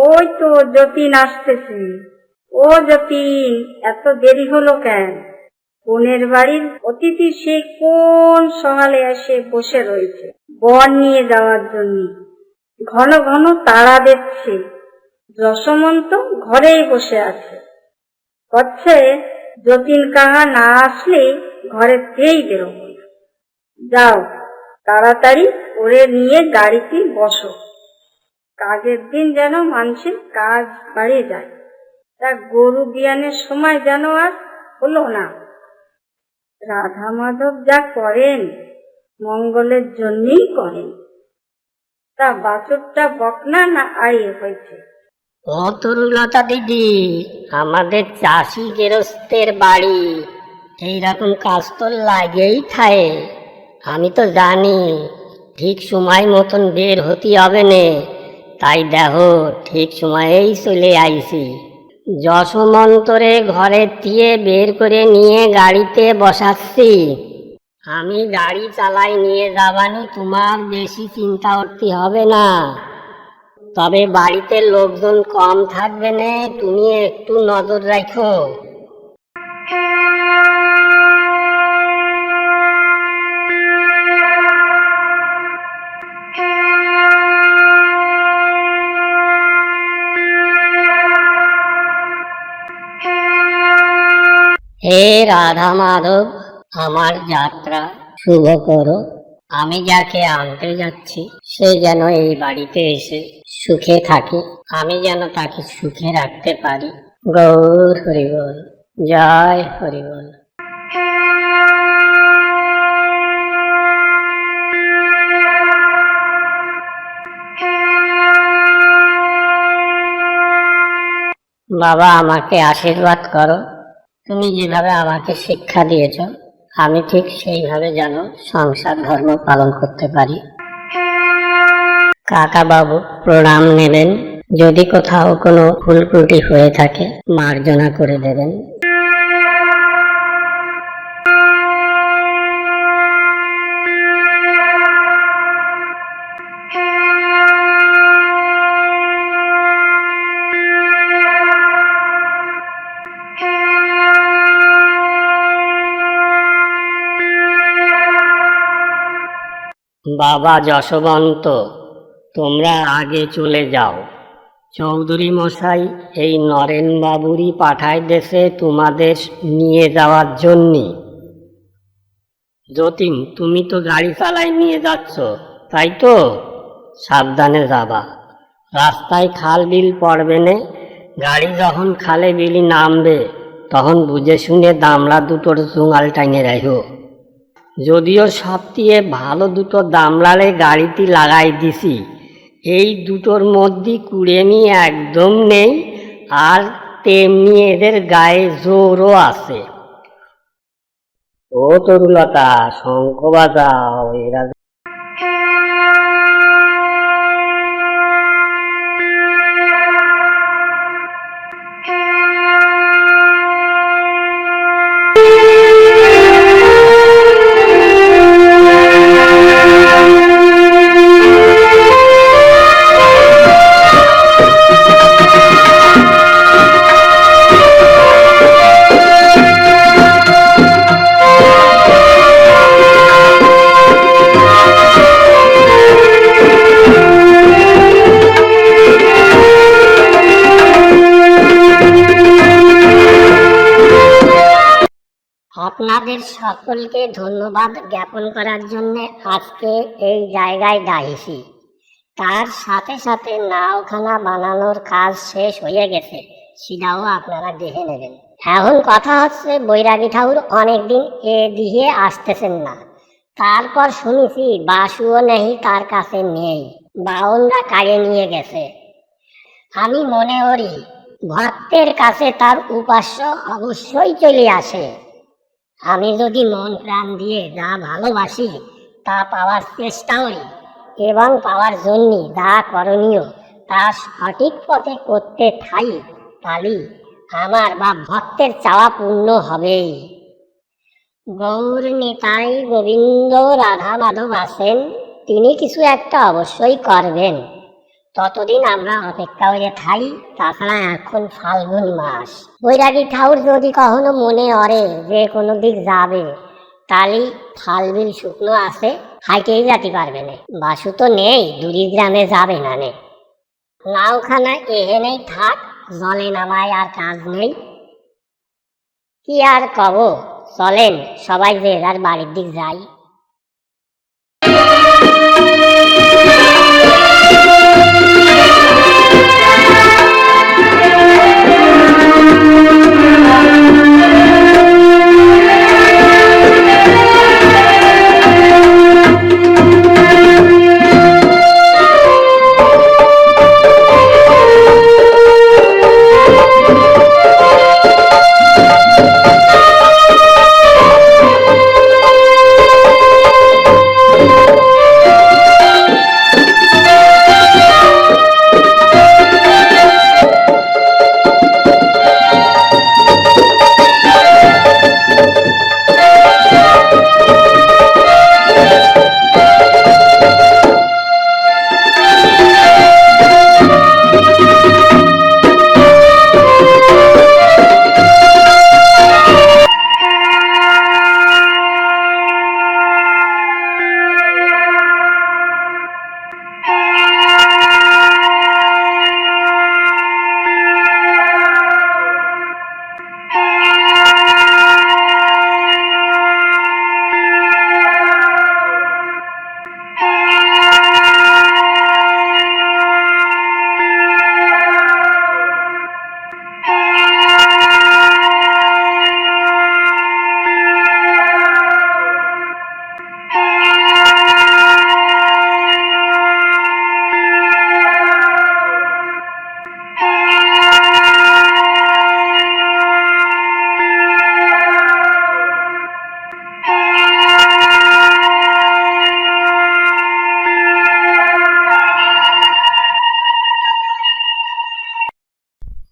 ওই তো যতীন আসতেছে। ও যতীন, এত দেরি হলো কেন? বোনের বাড়ির অতিথি সে কোন সকালে এসে বসে রয়েছে? বর নিয়ে যাওয়ার জন্য। ঘন ঘন তাড়া দেখছে। যশমন্ত ঘরেই বসে আছে। হচ্ছে যতীন কাহা না আসলে ঘরে থেকেই বেরোবো যাও, তাড়াতাড়ি ওরে নিয়ে গাড়িতে বসো। কাজের দিন যেন মানুষের কাজ বাড়িয়ে যায়। তা গরু বিয়ানের সময় যেন আর হলো না। রাধা মাধব যা করেন, মঙ্গলের জন্যই করেন। তা বাছুরটা বকনা না আইয়ে হয়েছে? ও তরুলতা দিদি, আমাদের চাষি গেরস্তের বাড়ি। এইরকম কাজ তো লাগেই থাকে। আমি তো জানি, ঠিক সময় মতন বের হতে হবে নে। তাই দেখো, ঠিক সময়েই চলে আইছি। যশমন্তরে ঘরে দিয়ে বের করে নিয়ে গাড়িতে বসাচ্ছি। আমি গাড়ি চালাই নিয়ে যাবানি, তোমার বেশি চিন্তা করতে হবে না। তবে বাড়িতে লোকজন কম থাকবে না, তুমি একটু নজর রাখো। হে রাধা মাধব, আমার যাত্রা শুভ করো। আমি যাকে আনতে যাচ্ছি, সে যেন এই বাড়িতে এসে সুখে থাকে। আমি যেন তাকে সুখে রাখতে পারি। গৌর হরিবল, জয় হরিবল। বাবা, আমাকে আশীর্বাদ করো। তুমি যেভাবে আমাকে শিক্ষা দিয়েছ, আমি ঠিক সেইভাবে যেন সংসার ধর্ম পালন করতে পারি। কাকা বাবু প্রণাম নেবেন। যদি কোথাও কোনো ভুল ত্রুটি হয়ে থাকে, মার্জনা করে দেবেন। বাবা যশবন্ত, তোমরা আগে চলে যাও। চৌধুরী মশাই, এই নরেন বাবুরই পাঠায় দেশে তোমাদের নিয়ে যাওয়ার জন্যে। যতীন, তুমি তো গাড়ি চালাই নিয়ে যাচ্ছ, তাই তো? সাবধানে যাবা। রাস্তায় খাল বিল পড়বে না, গাড়ি যখন খালে বিলি নামবে, তখন বুঝে শুনে দামড়া দুটোর জোঙাল টাঙে রাখো যদিও সবচেয়ে ভালো দুটো দামলালে গাড়িটি লাগাই দিছি। এই দুটোর মধ্যে কুড়েমি একদম নেই, আর তেমনি এদের গায়ে জোরও আছে। ও তরুলতা, শঙ্খ এরা আপনাদের সকলকে ধন্যবাদ জ্ঞাপন করার জন্য আজকে এই জায়গায় দাঁড়িয়েছি। তার সাথে সাথে নাওখানা বানানোর কাজ শেষ হয়ে গেছে, সেটাও আপনারা দেখে নেবেন। এখন কথা হচ্ছে, বৈরাগী ঠাকুর অনেকদিন এ দিয়ে আসতেছেন না। তারপর শুনেছি, বাসুও নেই, তার কাছে নেই। বাউনরা কাড়ে নিয়ে গেছে। আমি মনে করি, ভক্তের কাছে তার উপাস্য অবশ্যই চলে আসে। আমি যদি মন প্রাণ দিয়ে যা ভালোবাসি, তা পাওয়ার চেষ্টা করি এবং পাওয়ার জন্য যা করণীয় তা সঠিক পথে করতে থাই, তাহলে আমার বা ভক্তের চাওয়া পূর্ণ হবে গৌর নিতাই গোবিন্দ রাধা মাধব আছেন, তিনি কিছু একটা অবশ্যই করবেন। ততদিন আমরা অপেক্ষা করে থাই, তাছাড়া এখন ফাল্গুন মাস। বৈরাগী ঠাউর যদি কখনো মনে অরে যে কোনো দিক যাবে তাহলে ফালবিল শুকনো আছে, হাইটেই যেতে পারবে না। বাসু তো নেই, দূরি গ্রামে যাবে না নে। নাওখানা এহেনেই থাক, জলে নামায় আর কাজ নেই। কি আর কব, চলেন, সবাই যে যার বাড়ির দিক যাই।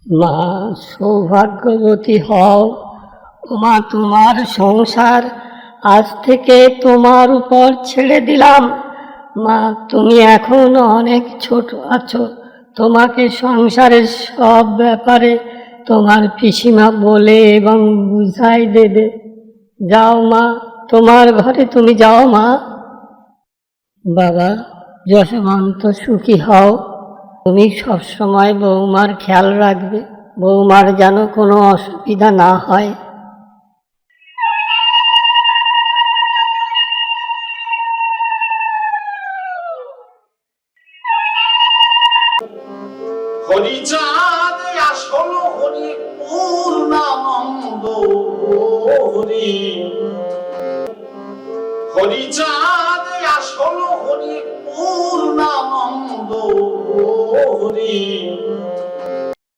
মা, সৌভাগ্যবতী হও। মা তোমার সংসার আজ থেকে তোমার উপর ছেড়ে দিলাম। মা, তুমি এখন অনেক ছোট আছো। তোমাকে সংসারের সব ব্যাপারে তোমার পিসিমা বলে এবং বুঝাই দেবে। যাও মা, তোমার ঘরে তুমি যাও মা। বাবা, যশবন্ত সুখী হও। তুমি সবসময় বৌমার খেয়াল রাখবে। বৌমার যেন কোনো অসুবিধা না হয়। হরিচাঁদ আসল হরি পূর্ণানন্দ হরি। হরিচাঁদ আসল হরি পূর্ণানন্দ হরি